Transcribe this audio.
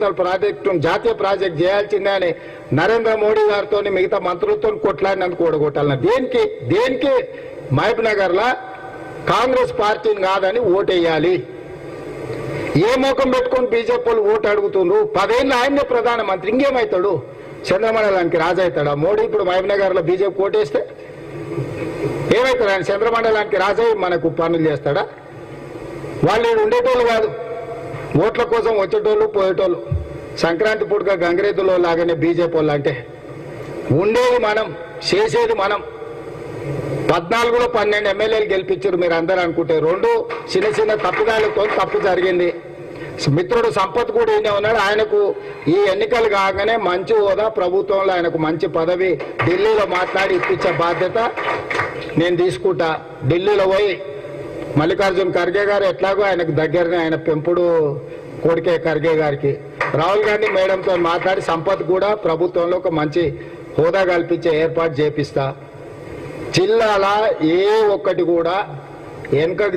Project జాతీయ project చేయాల్సిందే అని నరేంద్ర మోడీ గారితో మిగతా మంత్రులతో కొట్లాడినందుకు ఓడగొట్టాలన్న దేనికి దేనికి? మహబూబ్ నగర్ లా కాంగ్రెస్ పార్టీని కాదని ఓటేయాలి. ఏ ముఖం పెట్టుకొని బీజేపీ వాళ్ళు ఓటు అడుగుతుండ్రు? పదేళ్ళు ఆయన్నే ప్రధానమంత్రి ఇంకేమవుతాడు చంద్రమండలానికి రాజవుతాడా మోడీ ఇప్పుడు మహబూబ్ నగర్లో బీజేపీ ఓటేస్తే ఏమవుతాడు ఆయన? చంద్రమండలానికి రాజయ్య మనకు పనులు చేస్తాడా? వాళ్ళు ఉండేటోళ్ళు కాదు. ఓట్ల కోసం వచ్చేటోళ్ళు పోయేటోళ్ళు. సంక్రాంతి పూటగా గంగరేతుల్లో లాగానే బీజేపీ వాళ్ళు అంటే ఉండేది మనం చేసేది మనం. పద్నాలుగులో పన్నెండు ఎమ్మెల్యేలు గెలిపించారు మీరు అందరూ అనుకుంటే. రెండు చిన్న చిన్న తప్పుదాలతో తప్పు జరిగింది. మిత్రుడు సంపత్ కూడా ఈయన ఉన్నాడు. ఆయనకు ఈ ఎన్నికలు కాగానే మంచి హోదా ప్రభుత్వంలో ఆయనకు మంచి పదవి ఢిల్లీలో మాట్లాడి ఇప్పించే బాధ్యత నేను తీసుకుంటా. ఢిల్లీలో పోయి మల్లికార్జున్ ఖర్గే గారు ఎట్లాగో ఆయనకు దగ్గరనే ఆయన పెంపుడు కొడుకే ఖర్గే గారికి. రాహుల్ గాంధీ మేడంతో మాట్లాడి సంపత్ కూడా ప్రభుత్వంలో ఒక మంచి హోదా కల్పించే ఏర్పాటు చేపిస్తా. జిల్లాల ఏ ఒక్కటి కూడా వెనుకకు